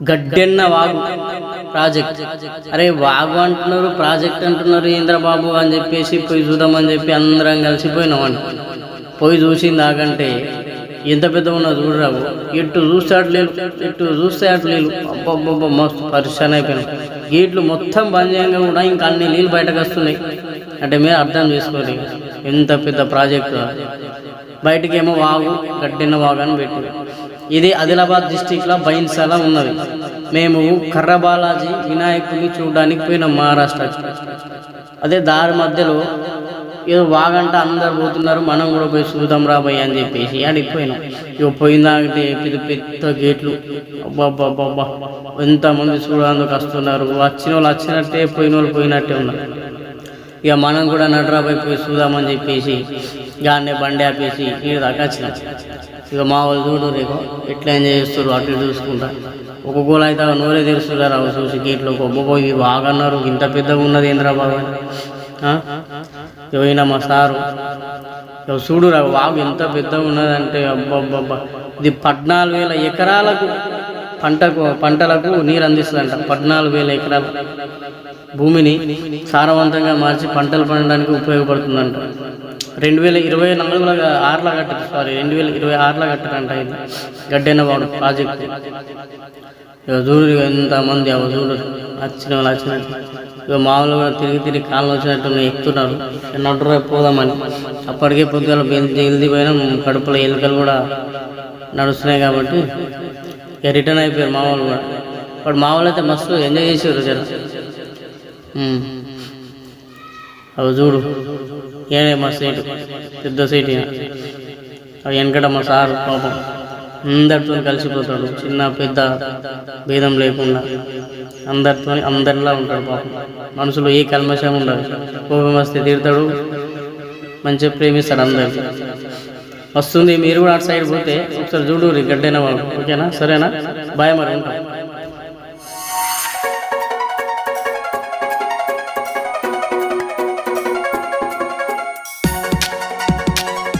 గడ్డెన్న వాగు ప్రాజెక్ట్. అరే వాగు అంటున్నారు ప్రాజెక్ట్ అంటున్నారు ఇంద్రబాబు అని చెప్పేసి పోయి చూద్దామని చెప్పి అందరం కలిసిపోయినాం అంట. పోయి చూసింది ఆగంటే ఎంత పెద్ద ఉన్నదో చూడరావు. ఇటు చూస్తే అటు లేదు ఇటు చూస్తే అటు లేదు అబ్బబ్బబ్బ మస్తు పరిశాన్ అయిపోయినాం. గేట్లు మొత్తం బంద్ చేయంగా కూడా ఇంకా అన్ని నీళ్ళు బయటకు వస్తున్నాయి. అంటే మీరు అర్థం చేసుకోండి ఎంత పెద్ద ప్రాజెక్టు. బయటకేమో వాగు గడ్డిన వాగు అని పెట్టి ఇది ఆదిలాబాద్ డిస్టిక్లో బైన్సాల ఉన్నది. మేము కర్రబాలాజీ వినాయకుడిని చూడడానికి పోయినాం మహారాష్ట్రకి. అదే దారి మధ్యలో ఏదో వాగంట అందరు పోతున్నారు మనం కూడా పోయి చూద్దాం రాబోయ్ అని చెప్పేసి ఆడికి పోయినాం. ఇక పోయిందాకంటే పెద్ద పెద్ద గేట్లు. అబ్బాబ్బాబ్బా ఎంతమంది చూడడానికి వస్తున్నారు. వచ్చిన వాళ్ళు వచ్చినట్టే పోయిన వాళ్ళు పోయినట్టే ఉన్నారు. ఇక మనం కూడా నడరాబోయి పోయి చూద్దామని చెప్పేసి గాన్నే బండి ఆపేసి ఈ దాకా వచ్చినాం. ఇక మా వాళ్ళు చూడు రేపు ఎట్లా ఎంజాయ్ చేస్తారు అటు చూసుకుంటా. ఒక గోల అయితే నోరే తెరుస్తున్నారు అవి చూసి గేట్లో గొప్ప ఇది బాగా అన్నారు ఇంత పెద్దగా ఉన్నది ఏంద్రా బాబు పోయినా మా సారు. చూడు రా వాగు ఎంత పెద్దగా ఉన్నదంటే అబ్బబ్బబ్బా. ఇది పద్నాలుగు వేల ఎకరాలకు పంటకు పంటలకు నీరు అందిస్తుందంట. పద్నాలుగు వేల ఎకరాల భూమిని సారవంతంగా మార్చి పంటలు పండడానికి ఉపయోగపడుతుందంట. రెండు వేల ఇరవై నాలుగులో ఆరులో కట్టారు. సారీ రెండు వేల ఇరవై ఆరులో కట్టారంట ఇది గడ్డెన్నవాడు ప్రాజెక్ట్. ఇక చూడు ఎంతమంది అవ చూడు వచ్చిన వాళ్ళు వచ్చినట్టు. ఇక మామూలుగా తిరిగి తిరిగి కాళ్ళు వచ్చినట్టు ఎక్కుతున్నారు నడురే పోదామని. అప్పటికే పొద్దుగా జల్దీ పోయినా. కడుపులో ఎలుకలు కూడా నడుస్తున్నాయి కాబట్టి ఇక రిటర్న్ అయిపోయారు మా వాళ్ళు కూడా. ఇప్పుడు మా వాళ్ళు అయితే మస్తు ఎంజాయ్ చేసారు జర. అవి చూడు. ఏనే మా సీటు. పెద్ద సీటు అవి వెనకట మా సారు పాపం అందరితో కలిసిపోతాడు. చిన్న పెద్ద భేదం లేకుండా. అందరితో అందరిలా ఉంటాడు పాపం. మనసులో ఏ కల్మషం ఉండదు. కోపం వస్తే తీరుతాడు. మంచిగా ప్రేమిస్తాడు అందరికీ వస్తుంది మీరు కూడా అటు సైడ్ పోతే ఒకసారి చూడు గడ్డైన వాళ్ళు ఓకేనా? సరేనా? బాయ్ మరి ఉంటాం.